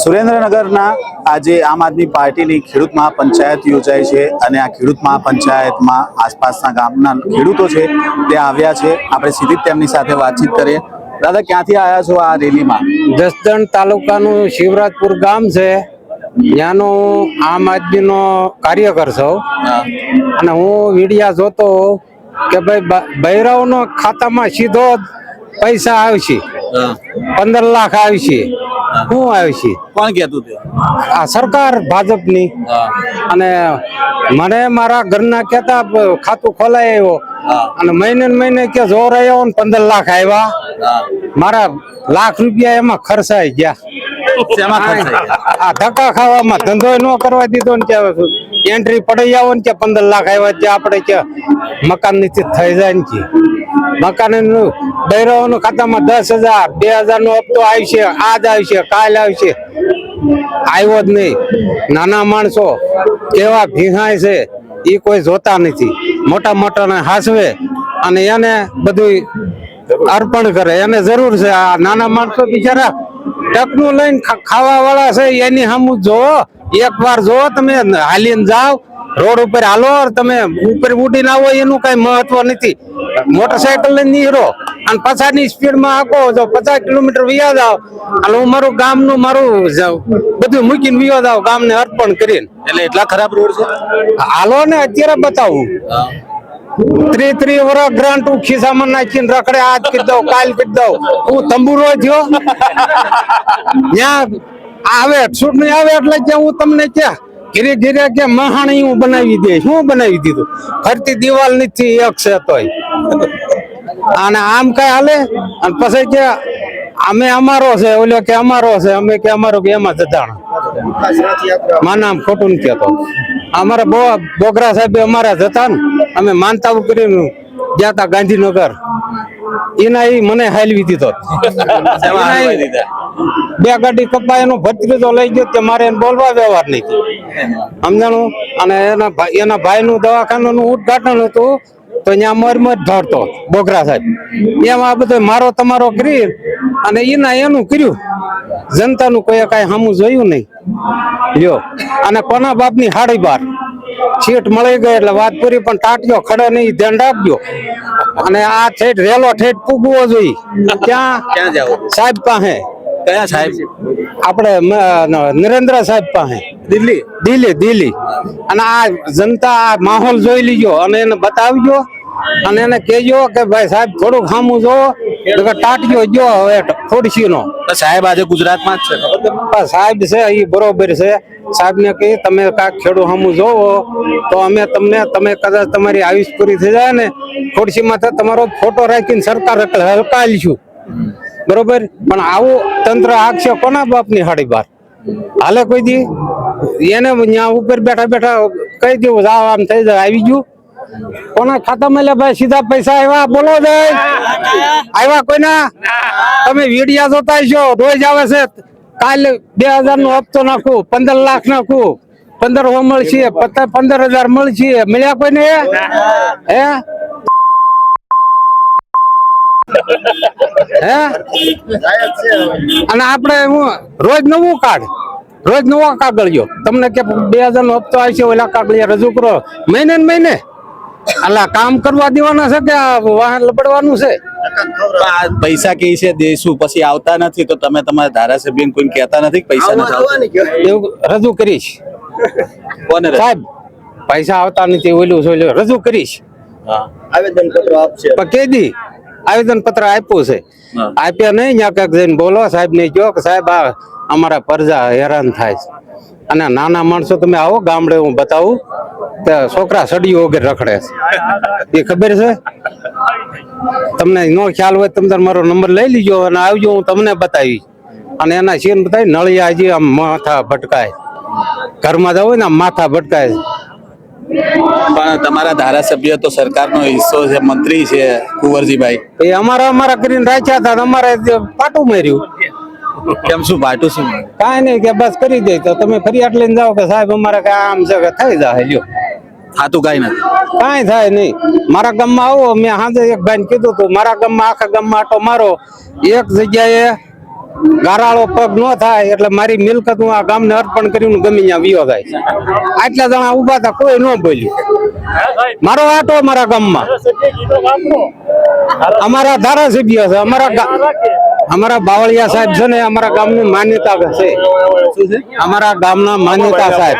સુરેન્દ્રનગરના આજે આમ આદમી પાર્ટીની ખેડૂત મહાપંચાયત યોજાઈ છે અને આ ખેડૂત મહાપંચાયતમાં આસપાસના ગામના ખેડૂતો છે તે આવ્યા છે. આપણે સીધી તેમની સાથે વાતચીત કરીએ. દાદા ક્યાંથી આવ્યા છો આ રેલીમાં? જસદણ તાલુકાનું શિવરાજપુર ગામ છે. ત્યાંનો આમ આદમીનો કાર્યકર છું. અને હું વિડિયા જોતો કે ભાઈ ભૈરવનો ખાતામાં સીધો પૈસા આવશે. પંદર લાખ આવશે. શું છે. કોણ કહેતું તે આ સરકાર ભાજપની. અને મને મારા ઘરના કહેતા ખાતું ખોલાય આવ્યો. અને મહિને મહિને કે જોર આવ્યો ને પંદર લાખ આવ્યા. મારા લાખ રૂપિયા એમાં ખર્ચાઈ ગયા. આ ધક્કા ખાવામાં ધંધો ન કરવા દીધો ને કે એન્ટ્રી પડી આવો ને કે પંદર લાખ આવ્યા. છે આપણે કે મકાન નીચે થઈ જાય ને કે મકાન બૈરાઓનું ખાતામાં દસ હજાર, બે હજાર નો હપ્તો આવશે આજ આવશે, કાલ આવશે. આવ્યો જ નહીં. નાના માણસો કેવા ભીહાય છે એ કોઈ જોતા નથી. મોટા મોટાને હાસવે અને એને બધું અર્પણ કરે. એને જરૂર છે આ નાના માણસો બિચારા ટકનું લઈને ખાવા વાળા છે, એની સામું જોવો. એક વાર જોવો તમે, હાલીને જાઓ. રોડ ઉપર હાલો તમે ઉપર ઉડીને આવો એનું કઈ મહત્વ નથી. મોટરસાયકલ લઈને નીરો અને પછાડની સ્પીડમાં આખો જો પચાસ કિલોમીટર વ્યાજ આવ. અને હું મારું ગામનું મારું બધું મૂકીને વિયો ગામ ગામને અર્પણ કરીને. એટલે એટલા ખરાબ રોડ છે? હાલો ને અત્યારે બતાવું. ત્રી ત્રી વર્ષ ગ્રાન્ટ હું ખિસ્સામાં નાખીને રખડે આજ કરી દઉં કાલ કરી દઉં. હું તંબુરો થયો ત્યાં આવે ચૂંટણી આવે એટલે કે હું તમને ક્યાં? ઘીરે ઘીરે કે મહાણી હું બનાવી દે, શું બનાવી દીધું? ફરતી દિવાલ નથી એક છે અને આમ કઈ હાલે? અને પછી કે અમે અમારો છે, ઓલો કે અમારો છે, અમે કે અમારો કે એમાં જતાણ આમ ખોટું કહેતો. અમારા બો, બોગરા સાહેબ અમારા જતા ને, અમે માનતા કરીને ગયા તા ગાંધીનગર. એના એ મને હાલવી દીધા? બે ગાડી કપાય એનો ભત્રીજો લઈ ગયો તે મારે એને બોલવા વ્યવહાર નહીં સમજાણું? અને એના ભાઈ એના ભાઈનું દવાખાનાનું ઉદઘાટન હતું તો ત્યાં મર મર ધરતો બોગરા સાહેબ. એમ આ બધો મારો તમારો કરી અને એના એનું કર્યું. જનતાનું કોઈ કાંઈ સામું જોયું નહીં. લ્યો અને કોના બાપની હાડી બાર. સીટ મળી ગઈ એટલે વાત પૂરી પણ ટાટ્યો ખડે નહીં ધ્યાન રાખજો. અને આ ઠેઠ રેલો ઠેઠ પૂગવો જોઈએ. ક્યાં? ક્યાં જાવ સાહેબ પાસે કયા સાહેબ? આપણે નરેન્દ્ર સાહેબ પાસે. દિલ્હી? દિલ્હી દિલ્હી. અને આ જનતા આ માહોલ જોઈ લીજો અને એને બતાવજો અને એને કહેજો કે ભાઈ સાહેબ થોડુંક સામું જોવો ટાટ્યો જો હવે ખોડશી નો તો સાહેબ આજે ગુજરાતમાં જ છે સાહેબ છે એ બરોબર છે. સાહેબ ને કહી તમે કાંઈક ખેડૂ સામું જોવો તો અમે તમને તમે કદાચ તમારી આયુષ પૂરી થઈ જાય ને ખોડશીમાં તમારો ફોટો રાખીને સરકાર હલકાલીશું બરોબર? પણ આવું તંત્ર આગશે કોના બાપની હાડી બાર? હાલે કોઈ દી? એને ત્યાં ઉપર બેઠા બેઠા કહી દેવું જાવ આમ થઈ જાય, આવી ગયું. કોના ખાતામાં લે, ભાઈ, સીધા પૈસા આવ્યા, બોલો જાય આવ્યા કોઈના? તમે વિડિયા જોતા છો રોજ આવે છે. કાલે બે હજાર નો હપ્તો નાખું, પંદર લાખ નાખું. પંદર મળશે, પંદર હજાર મળશે. મળ્યા કોઈને? હે? હે? અને આપણે હું રોજ નવું કાર્ડ રોજ નવો કાગળિયો તમને કે બે હજાર નો હપ્તો આવશે ઓલા કાગળિયા રજૂ કરો. મહિને ને મહિને. એટલે કામ કરવા દેવાના છે કે વાહન લપડવાનું છે? પૈસા કે છે દેશું પછી આવતા નથી તો તમે તમારા ધારાસભ્ય કોઈ કહેતા નથી પૈસા નથી એવું રજૂ કરીશ. કોને સાહેબ પૈસા આવતા નથી ઓલું ઓલું. રજૂ કરીશ. હા. આવેદન પત્ર આપશે. પણ કેદી આવેદન પત્ર આપ્યું છે. આપ્યા નહીં ત્યાં ક્યાંક જઈને બોલો સાહેબ ને કહો કે સાહેબ આ અમારા પરજા હેરાન થાય છે. અને નાના માણસો તમે આવો ગામડે હું બતાવું તો છોકરા સડીઓ વગર રખડે છે. એ ખબર છે? તમને નો ખ્યાલ હોય તમે મારો નંબર લઈ લીજો અને આવજો હું તમને બતાવી અને એના સીન બતાવી નળિયા હજી આમ માથા ભટકાય. ઘરમાં જવું ને આમ માથા ભટકાય પણ તમારા ધારાસભ્ય તો સરકારનો હિસ્સો છે મંત્રી છે કુંવરજીભાઈ. એ અમારા અમારા કરીને રાખ્યા હતા અમારે પાટું માર્યું. કેમ શું પાટું શું? કાંઈ નહીં કે બસ કરી દે તો તમે ફરિયાદ લઈને જાઓ કે સાહેબ અમારે કે આમ છે કે થઈ જાય લ્યો. થાતું કઈ નથી? કાંઈ થાય નહીં. મારા ગામમાં આવો મેં સાંજે એક ભાઈ કીધું હતું મારા ગામમાં આખા ગામમાં આટો મારો. એક જગ્યાએ ગારાળો પગ ન થાય એટલે મારી મિલકત હું આ ગામને અર્પણ કરીને ગમે ત્યાં વિયો થાય આટલા જણા ઊભા હતા કોઈ ન બોલ્યું. મારો આટો અમારા ગામમાં. અમારા ધારાસભ્ય છે અમારા અમારા બાવળિયા સાહેબ છે ને અમારા ગામની માન્યતા છે. અમારા ગામના માન્યતા સાહેબ.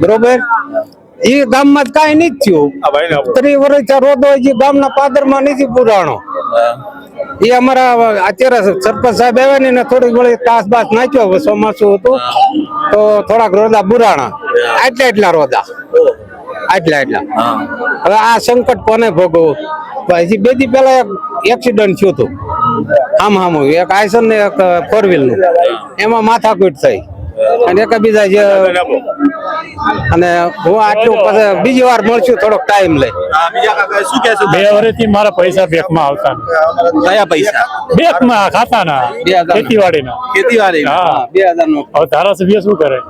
બરોબર? એ ગામમાં કાંઈ નથી થયું. ત્રી વર્ષ રોદો ગામના પાદરમાં નથી પુરાણો. એ અમારા અત્યારે સરપંચ સાહેબ આવ્યા ને થોડીક વળી તાસ બાસ નાખ્યો ચોમાસું હતું. તો થોડાક રોદા બુરાણા. આટલા એટલા રોદા. આટલા એટલા હવે આ સંકટ કોને ભોગવવું? હજી બે દી પેલા એક એક્સિડન્ટ થયું હતું. આમ આમ એક આઈસન ને એક ફોર વ્હીલનું. એમાં માથાકૂટ થઈ. અને એકબીજા જે અને હું આટલું પછી બીજી વાર મળશું થોડોક ટાઈમ લઈ. હા, બીજા કાકા શું કહેશો બે વર્ષથી મારા પૈસા બેંકમાં આવતા કયા પૈસા? બેંકમાં ખાતાના. ખેતીવાડીના. ખેતીવાડી. હા. બે હજાર નો. હવે ધારાસભ્ય શું કરે?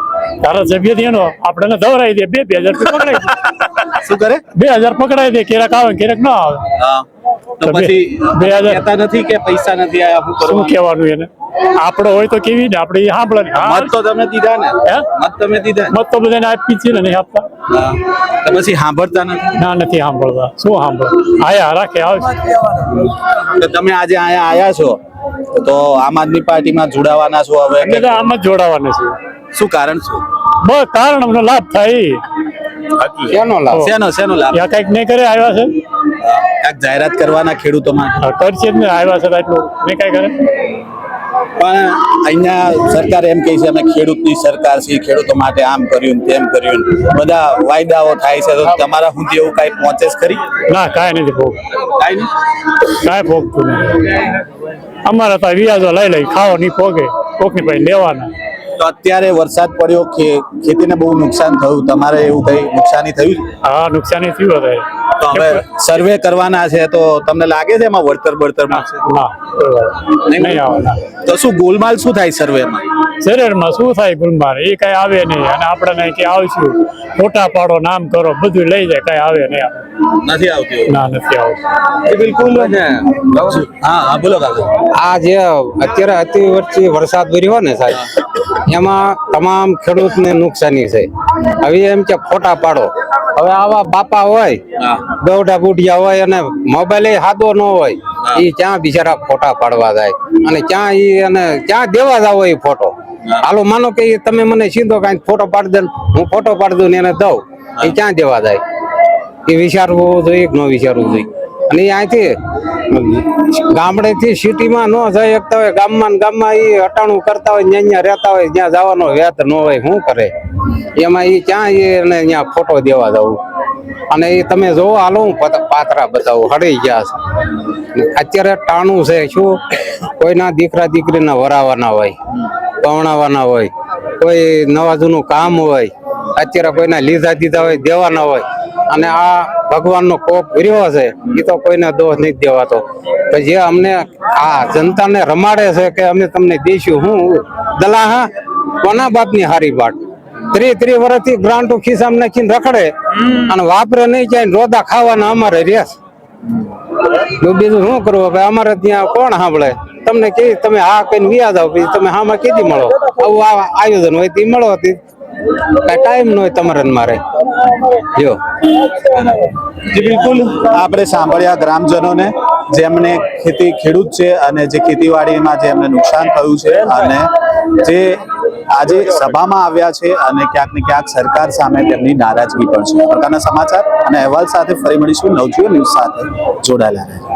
ધારાસભ્યથી એનો આપણને ધવરાઈ દે. બે બે હજાર પકડાઈ દે. શું કરે? બે હજાર પકડાઈ દે ક્યારેક આવે ક્યારેક ના આવે. તો પછી બે હજાર. નથી કે પૈસા નથી આયા શું કેવાનું કહેવાનું એને? આપણો હોય તો કેવી ને આપણે સાંભળે ને. મત તો તમે દીધા ને. મત તમે દીધા ને? મત તો બધાને આપી છે ને નહીં આપતા? પછી સાંભળતા નથી? ના નથી સાંભળતા. શું સાંભળો? આયા રાખે આવશે. તો તમે આજે અહીંયા આયા છો તો આમ આદમી પાર્ટીમાં જોડાવાના છો હવે? એટલે તો આમ જ જોડાવાના છે શું કારણ શું? બસ કારણ અમને લાભ થાય શેનો લાભ? શેનો શેનો લાભ? યા કંઈક નહીં કરે આવ્યા છે? કાંઈક જાહેરાત કરવાના ખેડૂતો માટે કરશે જ ને આવ્યા છે એટલું નહીં કઈ કરે? પણ અહીંયા સરકાર એમ કહે છે અમે ખેડૂતની સરકાર છે ખેડૂતો માટે આમ કર્યું તેમ કર્યું બધા વાયદાઓ થાય છે તો તમારા સુધી એવું કાંઈ પહોંચે છે ખરી? ના કાંઈ નથી ભોગ. કાંઈ નહીં? કાંઈ ભોગતું નહીં અમારા તો વ્યાજો લઈ લઈ ખાવા નહીં ભોગે કોકની ભાઈ લેવાના. તો અત્યારે વરસાદ પડ્યો કે ખેતીને બહુ નુકસાન થયું. તમારે એવું કઈ નુકસાની થયું? હા નુકસાની થયું હતું તો હવે સર્વે કરવાના છે તો તમને લાગે છે એમાં વળતર બળતરમાં ના નહીં નહીં આવવાના. તો શું ગોલમાલ શું થાય સર્વેમાં શરીરમાં શું થાય ગુલમાલ? એ કઈ આવે નહીં. અને આપણે કે આવશું? ફોટા પાડો નામ કરો બધું લઈ જાય. કઈ આવે નહીં. નથી આવતી ના નથી આવતું. એ બિલકુલ હા હા બોલો કાકા. આ જે અત્યારે અતિવૃષ્ટિ વરસાદ વર્યો ને સાહેબ એમાં તમામ ખેડૂતને નુકસાની છે. હવે એમ કે ફોટા પાડો. હવે આવા બાપા હોય દોઢા બુઢિયા હોય અને મોબાઈલ હાદો ન હોય એ ક્યાં બિચારા ફોટા પાડવા જાય? અને ક્યાં એ અને ક્યાં દેવા જાવ એ ફોટો? હાલો માનો કે તમે મને સીધો કાંઈ ફોટો પાડી દે હું ફોટો પાડી દઉં ને એને દઉં એ ક્યાં દેવા જાય? એ વિચારવું જોઈએ કે ન વિચારવું જોઈએ? અને એ અહીંથી ગામડેથી સિટીમાં ન જઈ શકતા હોય ગામમાં ગામમાં એ અટાણું કરતા હોય ત્યાં રહેતા હોય જ્યાં જવાનો વ્યાત ન હોય શું કરે? એમાં એ ક્યાં એને અહીંયા ફોટો દેવા જવું અને એ તમે જોવો, હાલો હું પાતરા બતાવું, હળી ગયા છે. અત્યારે ટાણું છે, શું? કોઈના દીકરા દીકરીને વરાવાના હોય પવણાવાના હોય, કોઈ નવા જૂનું કામ હોય, અત્યારે કોઈના લીધા દીધા હોય, દેવાના હોય, અને આ ભગવાનનો કોપ રહ્યો છે એ તો કોઈને દોષ નહીં દેવાતો. તો જે અમને આ જનતાને રમાડે છે કે અમે તમને દઈશું હું દલા હા? કોના બાપની હારી બાટ? ત્રી ત્રી વર્ષથી ગ્રાન્ટો ખિસ્સામાં નાખીને રખડે. અને વાપરે નહીં જાય ને રોદા ખાવાના અમારે રેસ તો બીજું શું કરવું? ભાઈ અમારે ત્યાં કોણ સાંભળે? તમને કે તમે હા કઈ વ્યાજ આવો પછી તમે હામાં કીધી મળો? આવું આ આયોજન હોય તે મળો હતી. કઈ ટાઈમ ન હોય તમારે મારે. જો. જી બિલકુલ. આપણે સાંભળ્યા ગ્રામજનોને જેમને ખેતી ખેડૂત છે અને જે ખેતીવાડીમાં જે એમને નુકસાન થયું છે અને જે આજે સભામાં આવ્યા છે અને ક્યાંક ને ક્યાંક સરકાર સામે તેમની નારાજગી પણ છે. પ્રકારના સમાચાર અને અહેવાલ સાથે ફરી મળીશું. નવજીઓ ન્યૂઝ સાથે જોડાયેલા રહેજો.